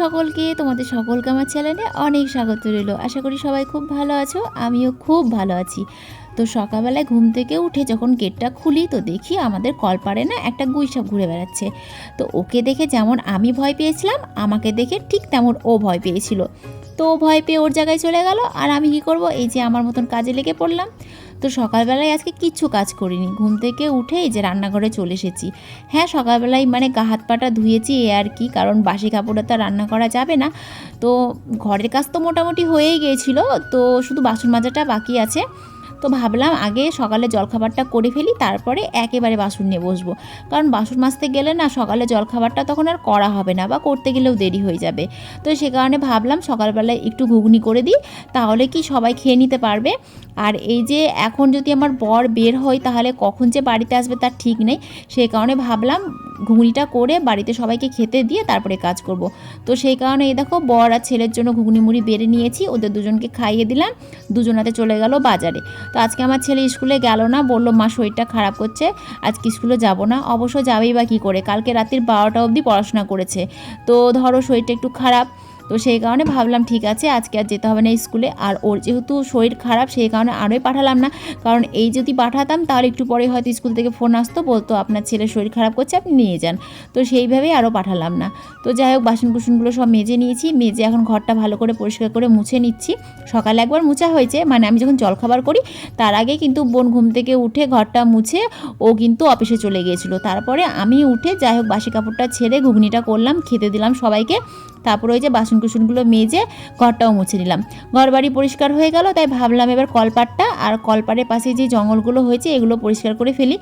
সকলকে, তোমাদের সকলকে আমার চ্যানেলে অনেক স্বাগত রইল। আশা করি সবাই খুব ভালো আছো, আমিও খুব ভালো আছি। তো সকালবেলায় ঘুম থেকে উঠে যখন গেটটা খুলি, তো দেখি আমাদের কলপাড়ে না একটা গুইসাপ ঘুরে বেড়াচ্ছে। তো ওকে দেখে যেমন আমি ভয় পেয়েছিলাম, আমাকে দেখে ঠিক তেমন ও ভয় পেয়েছিল। তো ভয় পেয়ে ওর জায়গায় চলে গেল, আর আমি কি করব? এই যে আমার মতন কাজে লেগে পড়লাম। তো সকালবেলায় আজকে কিচ্ছু কাজ করিনি। ঘুম থেকে উঠেই যে রান্নাঘরে চলে এসেছি। হ্যাঁ সকালবেলায় মানে গা হাত পাটা ধুয়েছি এ আর কি, কারণ বাসি কাপড়ে তো রান্না করা যাবে না। তো ঘরের কাজ তো মোটামুটি হয়েই গিয়েছিল, তো শুধু বাসন মাজাটা বাকি আছে। তো ভাবলাম আগে সকালে জলখাবারটা করে ফেলি, তারপরে একেবারে বাসন নিয়ে বসবো। কারণ বাসন মাজতে গেলে না সকালে জলখাবারটা তখন আর করা হবে না বা করতে গেলেও দেরি হয়ে যাবে। তো সে কারণে ভাবলাম সকালবেলায় একটু ঘুগনি করে দিই, তাহলে কি সবাই খেয়ে নিতে পারবে। আর এই যে এখন যদি আমার বর বের হয়, তাহলে কখন যে বাড়িতে আসবে তার ঠিক নেই। সেই কারণে ভাবলাম ঘুগনিটা করে বাড়িতে সবাইকে খেতে দিয়ে তারপরে কাজ করব। তো সেই কারণে এই দেখো বর আর ছেলের জন্য ঘুগনি মুড়ি বেড়ে নিয়েছি, ওদের দুজনকে খাইয়ে দিলাম দুজনাতে চলে গেল বাজারে। তো আজকে আমার ছেলে স্কুলে গেল না, বলল, মা, শরীরটা খারাপ করছে, আজকে স্কুলে যাব না, অবশ্য যাবেই বা কী করে? কালকে রাত্রির বারোটা অবধি পড়াশোনা করেছে। তো ধরো শরীরটা একটু খারাপ তো সেই কারণে ভাবলাম, ঠিক আছে, আজকে আর যেতে হবে না স্কুলে। আর ওর যেহেতু শরীর খারাপ, সেই কারণে আরোই পাঠালাম না। কারণ এই যদি পাঠাতাম তাহলে একটু পরে হয়তো স্কুল থেকে ফোন আসতো, বলতো, আপনার ছেলের শরীর খারাপ করছে, আপনি নিয়ে যান। তো সেইভাবেই আরও পাঠালাম না। তো যাই হোক বাসন কুসনগুলো সব মেজে নিয়েছি, মেজে এখন ঘরটা ভালো করে পরিষ্কার করে মুছে নিচ্ছি। সকালে একবার মুছা হয়েছে মানে আমি যখন জলখাবার করি, তার আগে কিন্তু বোন ঘুম থেকে উঠে ঘরটা মুছে, ও কিন্তু অফিসে চলে গিয়েছিল। তারপরে আমি উঠে যাই হোক, বাসি কাপড়টা ছেড়ে ঘুগনিটা করলাম, খেতে দিলাম সবাইকে। তারপরে ওই যে বাসন কুসনগুলো মেজে ঘরটাও মুছে নিলাম। ঘর বাড়ি পরিষ্কার হয়ে গেল, তাই ভাবলাম এবার কলপাটটা আর কলপাড়ের পাশে যে জঙ্গলগুলো হয়েছে এগুলো পরিষ্কার করে ফেলি।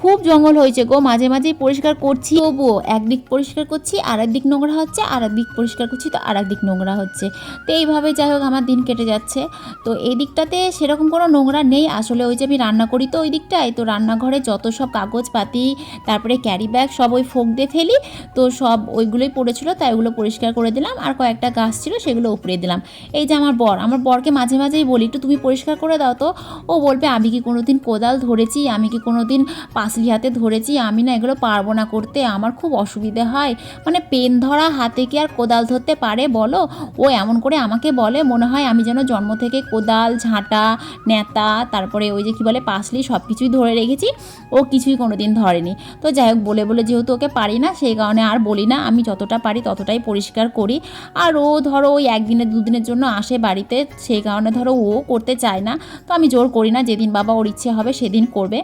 খুব জঙ্গল হয়েছে গো, মাঝে মাঝেই পরিষ্কার করছি। তবুও একদিক পরিষ্কার করছি আর একদিক নোংরা হচ্ছে আর একদিক পরিষ্কার করছি, তো আর একদিক নোংরা হচ্ছে। তো এইভাবে যাই হোক আমার দিন কেটে যাচ্ছে। তো এই দিকটাতে সেরকম কোনো নোংরা নেই, আসলে ওই যে আমি রান্না করি তো ওই দিকটায়, তো রান্নাঘরে যত সব কাগজপাতি, তারপরে ক্যারি ব্যাগ সব ওই ফোক দিয়ে ফেলি, তো সব ওইগুলোই পড়েছিল, তাই ওগুলো পরিষ্কার করে দিলাম, আর কয়েকটা গাছ ছিল সেগুলো উপড়ে দিলাম। এই যে আমার বর, আমার বরকে মাঝে মাঝেই বলি, একটু তুমি পরিষ্কার করে দাও তো। ও বলবে, আমি কি কোনো দিন কোদাল ধরেছি? আমি কি কোনো দিন পাসলি হাতে ধরেছি? আমি না এগুলো পারব না করতে, আমার খুব অসুবিধে হয়। মানে পেন ধরা হাতে কি আর কোদাল ধরতে পারে বলো? ও এমন করে আমাকে বলে, মনে হয় আমি যেন জন্ম থেকে কোদাল, ঝাঁটা, নেতা, তারপরে ওই যে কি বলে পাসলি সব কিছুই ধরে রেখেছি। ও কিছুই কোনো দিন ধরেনি। তো যাই হোক, বলে বলে যেহেতু ওকে পারি না, সেই কারণে আর বলি না। আমি যতটা পারি ততটাই পরিষ্কার করি। আর ও ধরো ওই একদিনের, দুদিনের জন্য আসে বাড়িতে সেই কারণে ধরো ও করতে চায় না। তো আমি জোর করি না, যেদিন বাবা ওর ইচ্ছে হবে সেদিন করবে।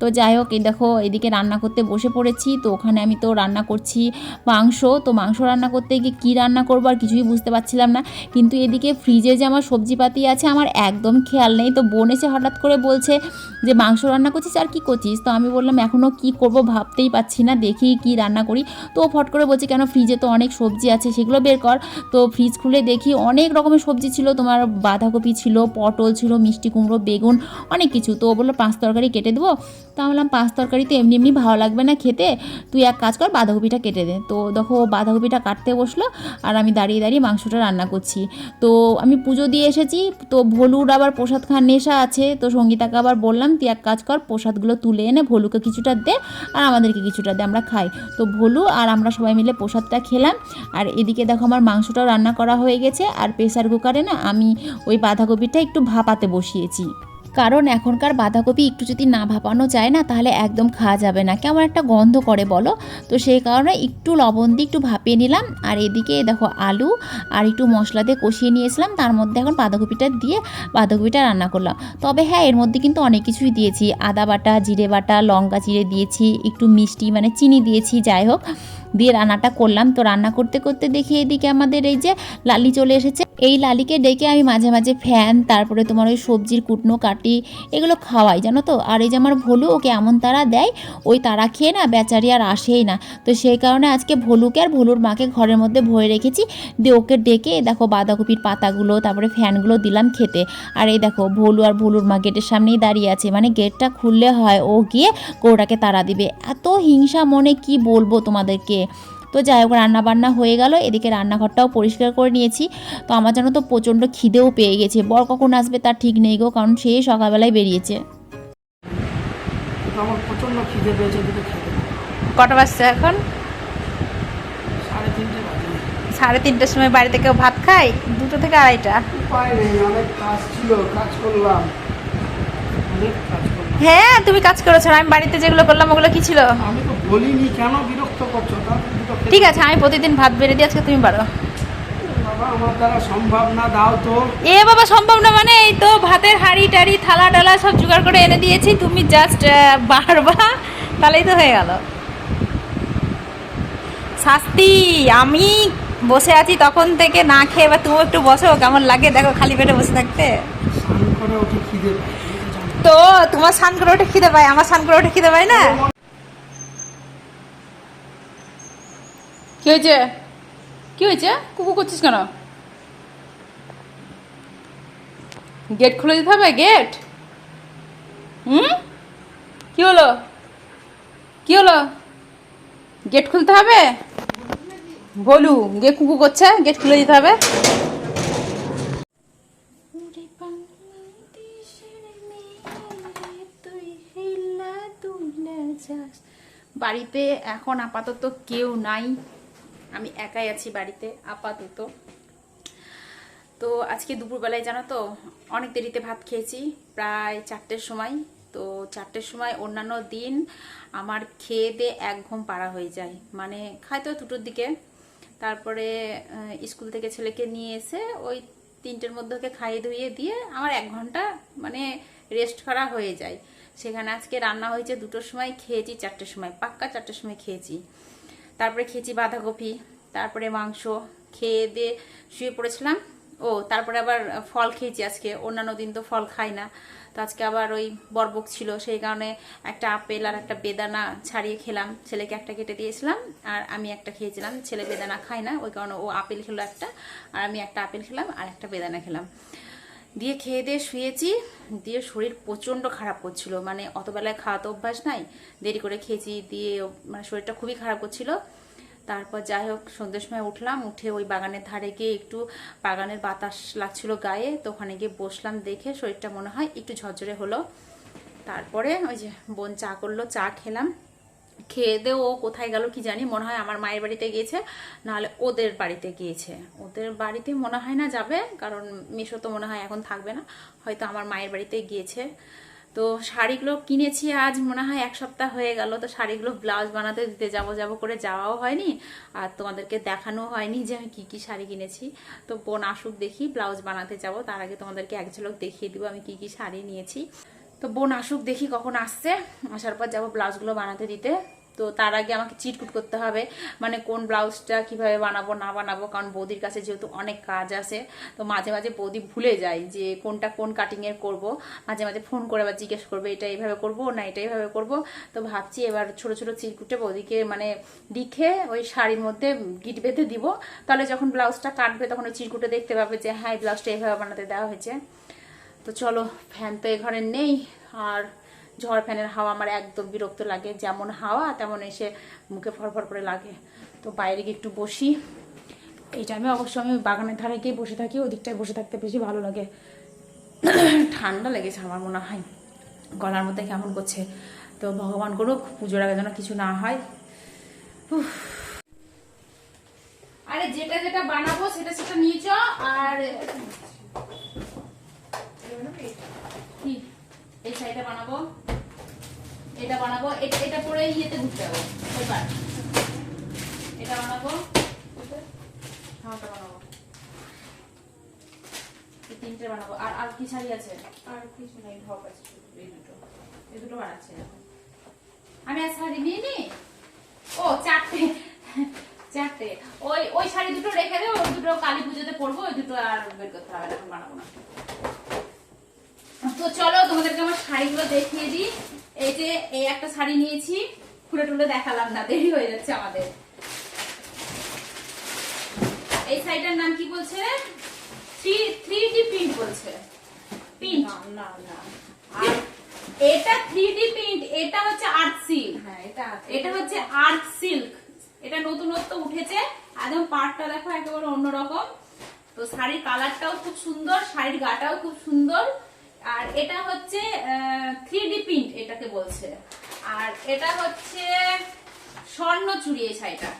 তো যাই হোক, এই দেখো এদিকে রান্না করতে বসে পড়েছি। তো ওখানে আমি তো রান্না করছি মাংস। তো মাংস রান্না করতে গিয়ে কী রান্না করব আর কিছুই বুঝতে পারছিলাম না। কিন্তু এদিকে ফ্রিজে যে আমার সবজিপাতি আছে, আমার একদম খেয়াল নেই। তো বোন এসে হঠাৎ করে বলছে যে, মাংস রান্না করছিস আর কি করছিস? তো আমি বললাম এখনও কি করব ভাবতেই পাচ্ছি না, দেখি কি রান্না করি। তো ও ফট করে বলছে, কেন ফ্রিজে তো অনেক সবজি আছে, সেগুলো বের কর। তো ফ্রিজ খুলে দেখি অনেক রকমের সবজি ছিল। তোমার বাঁধাকপি ছিল, পটল ছিল, মিষ্টি কুমড়ো, বেগুন, অনেক কিছু। তো ও বলল, পাঁচ তরকারি কেটে দেবো? তো বললাম, পাঁচ তরকারি তো এমনি এমনি ভালো লাগবে না খেতে। তুই এক কাজ কর, বাঁধাকপিটা কেটে দে। তো দেখো বাঁধাকপিটা কাটতে বসল আর আমি দাঁড়িয়ে দাঁড়িয়ে মাংসটা রান্না করছি। তো আমি পুজো দিয়ে এসেছি। তো ভলুর আবার প্রসাদ খাওয়ার নেশা আছে। তো সঙ্গীতাকে আবার বললাম, তুই এক কাজ কর, প্রসাদগুলো তুলে এনে ভলুকে কিছুটা দে আর আমাদেরকে কিছুটা দে, আমরা খাই। তো ভলু আর আমরা সবাই মিলে প্রসাদটা খেলাম। আর এদিকে দেখো আমার মাংসটাও রান্না করা হয়ে গেছে, আর প্রেসার কুকারে না আমি ওই বাঁধাকপিটা একটু ভাপাতে বসিয়েছি। কারণ এখনকার বাঁধাকপি একটু যদি না ভাপানো যায় না, তাহলে একদম খাওয়া যাবে না। কেমন একটা গন্ধ করে বলো? তো সেই কারণে একটু লবণ দিয়ে একটু ভাপিয়ে নিলাম, আর এদিকে দেখো আলু, আর একটু মশলা দিয়ে কষিয়ে নিয়েছিলাম, তার মধ্যে এখন বাঁধাকপিটা দিয়ে বাঁধাকপিটা রান্না করলাম। তবে হ্যাঁ এর মধ্যে কিন্তু অনেক কিছুই দিয়েছি। আদা বাটা, জিরে বাটা, লঙ্কা জিরে দিয়েছি, একটু মিষ্টি মানে চিনি দিয়েছি, যাই হোক। দিয়ে রান্নাটা করলাম। তো রান্না করতে করতে দেখি এদিকে আমাদের এই যে লালি চলে এসেছে। এই লালিকে ডেকে আমি মাঝে মাঝে ফ্যান, তারপরে তোমার ওই সবজির কুটনো কাটি এগুলো খাওয়াই, জানো তো? আর এই যে আমার ভলু ওকে এমন তারা দেয়, ওই তারা খেয়ে না বেচারি আর আসেই না। তো সেই কারণে আজকে ভলুকে আর ভলুর মাকে ঘরের মধ্যে ভরে রেখেছি। দিয়ে ওকে ডেকে দেখো বাঁধাকপির পাতাগুলো, তারপরে ফ্যানগুলো দিলাম খেতে। আর এই দেখো ভলু আর ভলুর মা গেটের সামনেই দাঁড়িয়ে আছে। মানে গেটটা খুললে হয় ও গিয়ে গরুটাকে তারা দিবে। এত হিংসা মনে কি বলব তোমাদেরকে? তো যাই হোক রান্না বান্না হয়ে গেল। এদিকে রান্নাঘরটাও পরিষ্কার করে নিয়েছি। তো আমার জন্য তো প্রচণ্ড খিদেও পেয়ে গেছে। বর কখন আসবে তার ঠিক নেই গো কারণ সে সকালবেলায় বেরিয়েছে। আমার প্রচণ্ড খিদে পেয়েছে কটা বাজছে এখন? সাড়ে তিনটের সময় বাড়ি থেকে ভাত খাই দুটো থেকে আড়াইটা? উপায় নেই অনেক কাজ ছিল কাজ করলাম। অনেক কাজ করলাম। হ্যাঁ তুমি কাজ করেছ। আমি বাড়িতে যেগুলো করলাম ওগুলো কি ছিল? আমি তো বলিনি কেন বিরক্ত করছ? ঠিক আছে আমি প্রতিদিন ভাত বেড়ে দিই আজকে তুমি পারো। আমার দ্বারা সম্ভব না দাও তো। এ বাবা সম্ভব না মানে এই তো ভাতের হাঁড়ি টাড়ি থালা টালা সব জোগাড় করে এনে দিয়েছি তুমি জাস্ট বাড়বা তাহলেই তো হয়ে গেল। শাস্তি আমি বসে আছি তখন থেকে না খেয়ে এবার তুমি একটু বসো কেমন লাগে? দেখো খালি পেটে বসে থাকতে। তো তো তোমার স্নান করে ওঠে খিদে পায় আমার স্নান করে ওঠে খিদে পায় না? কি হয়েছে? কি হয়েছে? কুকু করছিস কেন? গেট খুলে দিতে হবে? গেট হুম? কি হলো? কি হলো? গেট খুলতে হবে? বলু, গে কুকু করছে গেট খুলে দিতে হবে। বাড়িতে এখন আপাতত কেউ নাই। আমি একাই আছি বাড়িতে, আপাতত। তো আজকে দুপুরবেলায় জানো তো, অনেক দেরিতে ভাত খেয়েছি, প্রায় চারটের সময়। তো চারটের সময় অন্যান্য দিন আমার খেয়ে দিয়ে এক ঘুম পাড়া হয়ে যায়। মানে খাই তো দুটোর দিকে। তারপরে স্কুল থেকে ছেলেকে নিয়ে এসে ওই তিনটের মধ্যে ওকে খাইয়ে ধুইয়ে দিয়ে আমার এক ঘণ্টা মানে রেস্ট করা হয়ে যায়। সেখানে আজকে রান্না হয়েছে দুটোর সময় খেয়েছি, চারটের সময়, পাক্কা চারটের সময় খেয়েছি। তারপরে খেয়েছি বাঁধাকপি, তারপরে মাংস, খেয়ে দিয়ে শুয়ে পড়েছিলাম। ও, তারপরে আবার ফল খেয়েছি আজকে। অন্যান্য দিন তো ফল খাই না। তো আজকে আবার ওই বরবক ছিল, সেই কারণে একটা আপেল আর একটা বেদানা ছাড়িয়ে খেলাম। ছেলেকে একটা কেটে দিয়েছিলাম আর আমি একটা খেয়েছিলাম। ছেলে বেদানা খায় না, ওই কারণে ও আপেল খেলো একটা, আর আমি একটা আপেল খেলাম আর একটা বেদানা খেলাম। দিয়ে খেয়ে দিয়ে শুয়েছি, দিয়ে শরীর প্রচণ্ড খারাপ করছিল। মানে অত বেলায় খাওয়া তো অভ্যাস নাই, দেরি করে খেয়েছি, দিয়ে মানে শরীরটা খুবই খারাপ করছিল। তারপর যাই হোক, সন্ধ্যের সময় উঠলাম, উঠে ওই বাগানের ধারে গিয়ে একটু বাগানের বাতাস লাগছিল গায়ে, তো ওখানে গিয়ে বসলাম দেখে শরীরটা মনে হয় একটু ঝরঝরে হলো। তারপরে ওই যে বোন চা করল, চা খেলাম। খেয়ে দিয়ে ও কোথায় গেল কি জানি, মনে হয় আমার মায়ের বাড়িতে গিয়েছে, নাহলে ওদের বাড়িতে গিয়েছে। ওদের বাড়িতে মনে হয় না যাবে, কারণ মিশো তো মনে হয় এখন থাকবে না, হয়তো আমার মায়ের বাড়িতে গিয়েছে। তো শাড়িগুলো কিনেছি আজ, মনে হয় এক সপ্তাহ হয়ে গেল, তো শাড়িগুলো ব্লাউজ বানাতে দিতে যাব যাব করে যাওয়াও হয়নি, আর তোমাদেরকে দেখানো হয়নি যে আমি কি কি শাড়ি কিনেছি। তো বোন আসুক দেখি, ব্লাউজ বানাতে যাব, তার আগে তোমাদেরকে এক ঝলক দেখিয়ে দিব আমি কি কি শাড়ি নিয়েছি। তো বোন আসুক, দেখি কখন আসছে। আসার পর যাব ব্লাউজগুলো বানাতে দিতে। তো তার আগে আমাকে চিটকুট করতে হবে মানে কোন ব্লাউজটা কীভাবে বানাবো, না বানাবো, কারণ বৌদির কাছে যেহেতু অনেক কাজ আছে, তো মাঝে মাঝে বৌদি ভুলে যায় যে কোনটা কোন কাটিংয়ের করব। মাঝে মাঝে ফোন করে আবার জিজ্ঞেস করবে, এটা এইভাবে করব, না এটা এইভাবে করব? তো ভাবছি এবার ছোট ছোট চিরকুটে বৌদিকে মানে লিখে ওই শাড়ির মধ্যে গিট বেঁধে দিব। তাহলে যখন ব্লাউজটা কাটবে, তখন ওই চিরকুটে দেখতে পাবে যে হ্যাঁ ব্লাউজটা এইভাবে বানাতে দেওয়া হয়েছে। তো চলো ফ্যান তো এ ঘরে নেই, আর ঝড় ফ্যানের হাওয়া আমার একদম বিরক্ত লাগে। যেমন হাওয়া তেমন এসে মুখে ফরফর করে লাগে। তো বাইরে গিয়ে একটু বসি। এই টাইমে অবশ্য আমি বাগানের ধারে গিয়ে বসে থাকি, ওদিকটায় বসে থাকতে বেশি ভালো লাগে। ঠান্ডা লেগেছে আমার মনে হয়। গলার মধ্যে কেমন করছে। তো ভগবান করুক, পুজোর আগে যেন কিছু না হয়। আরে যেটা যেটা বানাবো, সেটা সেটা নিয়ে চ আর কি? এই শাড়িটা বানাবো। এটা বানাবো। এটা এটা পরে ইয়েতে ঘুরতে যাব এবার। এটা বানাবো। বানাবো এই তিনটে বানাবো। আর আর কি শাড়ি আছে? আর কিছু নেই ঢপ আছে এই দুটো। এই দুটো বানাচ্ছি আমি আর শাড়ি নিয়ে নি ও চারটে। চারটে। ওই ওই শাড়ি দুটো রেখে দে ওই দুটো কালী পুজোতে পরবো ওই দুটো আর বের করতে হবে এখন বানাবো না। তো চলো তোমাদেরকে আমার শাড়িগুলো দেখিয়ে দিই। এই যে এই একটা শাড়ি নিয়েছি খুলে টুলে দেখালাম না দেরি হয়ে যাচ্ছে আমাদের। এই শাড়িটার নাম কি বলছে? থ্রি থ্রি ডি প্রিন্ট বলছে। প্রিন্ট। না না এটা থ্রি ডি প্রিন্ট এটা হচ্ছে আর্ট সিল্ক। হ্যাঁ এটা এটা হচ্ছে আর্ট সিল্ক। এটা নতুনত্ব উঠেছে একদম পাটটা দেখো একেবারে অন্যরকম। তো শাড়ির কালারটাও খুব সুন্দর শাড়ির গাটাও খুব সুন্দর। এটা হচ্ছে থ্রি ডি প্রিন্ট এটাকে বলছে। আর এটা হচ্ছে স্বর্ণ চুড়ি এই শাড়িটা।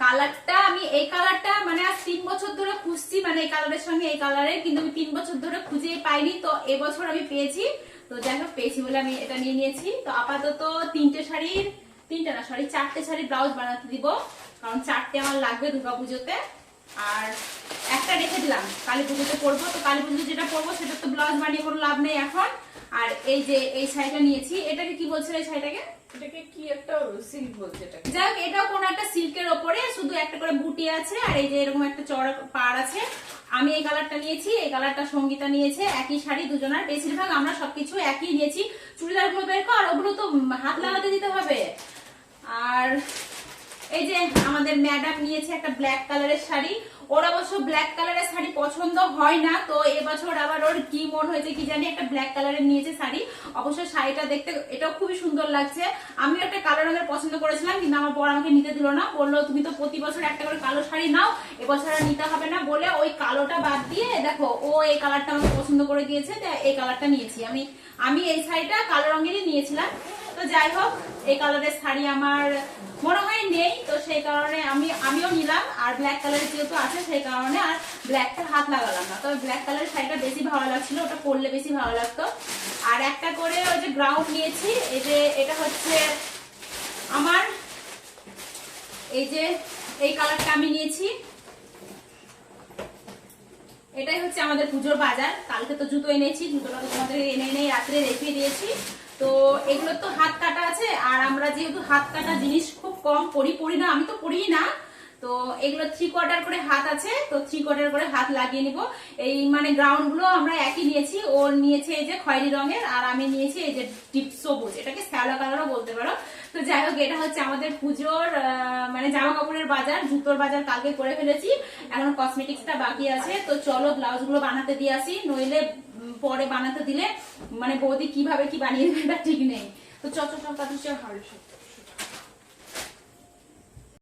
কালারটা আমি, এই কালারটা মানে আজ তিন বছর ধরে খুঁজছি মানে এই কালারের সঙ্গে এই কালারের কিন্তু আমি তিন বছর ধরে খুঁজে পাইনি। তো এবছর আমি পেয়েছি। তো যাই হোক, পেয়েছি বলে আমি এটা নিয়ে নিয়েছি। তো আপাতত তিনটে শাড়ির, তিনটে না সরি চারটে শাড়ির ব্লাউজ বানাতে দিব। কারণ চারটে আমার লাগবে দুর্গাপুজোতে। আর একটা রেখে দিলাম। কালী পুজোতে পরবো। তো কালী পুজোতে যেটা পরবো সেটা তো ব্লাউজ বানিয়ে কোনো লাভ নেই এখন। আর এই যে এই শাড়িটা নিয়েছি এটাকে কি বলছিল এই শাড়িটাকে? এটাকে কি একটা সিল্ক বলছে এটাকে? এটাও কোনো একটা সিল্কের ওপরে শুধু একটা করে বুটি আছে আর এই যে এরকম একটা চড়া পাড় আছে। আমি এই কালারটা নিয়েছি এই কালারটা সঙ্গীতা নিয়েছে একই শাড়ি দুজনের। বেশিরভাগ আমরা সবকিছু একই নিয়েছি। চুড়িদারগুলো বের কর ওগুলো তো হাত লাগাতে দিতে হবে। আর এই যে আমাদের ম্যাডাম নিয়েছে একটা ব্ল্যাক কালারের শাড়ি। ওর অবশ্য ব্ল্যাক কালারের শাড়ি পছন্দ হয় না, তো এবছর আবার ওর কি মন হয়েছে, কি জানি একটা ব্ল্যাক কালারের নিয়েছে শাড়ি। অবশ্য শাড়িটা দেখতে এটাও খুবই সুন্দর লাগছে। আমিও একটা কালো রঙের পছন্দ করেছিলাম, কিন্তু আমার বর আমাকে নিতে দিল না। বলল, তুমি তো প্রতি বছর একটা করে কালো শাড়ি নাও, এবছর আর নিতে হবে না। বলে ওই কালোটা বাদ দিয়ে, দেখো, ও এই কালারটা আমাকে পছন্দ করে দিয়েছে এই কালারটা নিয়েছি। আমি আমি এই শাড়িটা কালো রঙেরই নিয়েছিলাম। তো যাই হোক, এই কালারের শাড়ি আমার মনে হয় নেই, তো সেই কারণে আমি, আমিও নিলাম, আর ব্ল্যাক কালারের যেহেতু আছে, সেই কারণে আর ব্ল্যাকটা হাত লাগালাম না। তবে ব্ল্যাক কালারের শাড়িটা বেশি ভালো লাগছিল, ওটা পরলে বেশি ভালো লাগতো। আর একটা করে ওই যে গ্রাউন্ড নিয়েছি, এই যে এটা হচ্ছে আমার, এই যে এই কালারটা আমি নিয়েছি। এটাই হচ্ছে আমাদের পুজোর বাজার, কালকে তো জুতো এনেছি, জুতোটা তো তোমাদের এনে এনে রাত্রে রেখে দিয়েছি। তো এগুলো তো হাত কাটা আছে, আর আমরা যেহেতু হাত কাটা জিনিস খুব কম পরি পরি না, আমি তো পরি না। তো এগুলো থ্রি কোয়ার্টার করে হাত আছে, তো থ্রি কোয়ার্টার করে হাত লাগিয়ে নিব। এই মানে গ্রাউন্ডগুলো আমরা একই নিয়েছি ও নিয়েছে এই যে খয়েরি রঙের, আর আমি নিয়েছি এই যে ডিপ সবুজ এটাকে শ্যালো কালারও বলতে পারো। তো যাই হোক, এটা হচ্ছে আমাদের পুজোর মানে জামা কাপড়ের বাজার, জুতোর বাজার কালকে করে ফেলেছি। এখন কসমেটিক্সটা বাকি আছে। তো চলো ব্লাউজগুলো বানাতে দিয়ে আসি। নইলে পরে বানাতে দিলে মানে বৌদি কীভাবে কি বানিয়ে দেবে ঠিক নেই। তো চল চল চল তাড়াতাড়ি চল।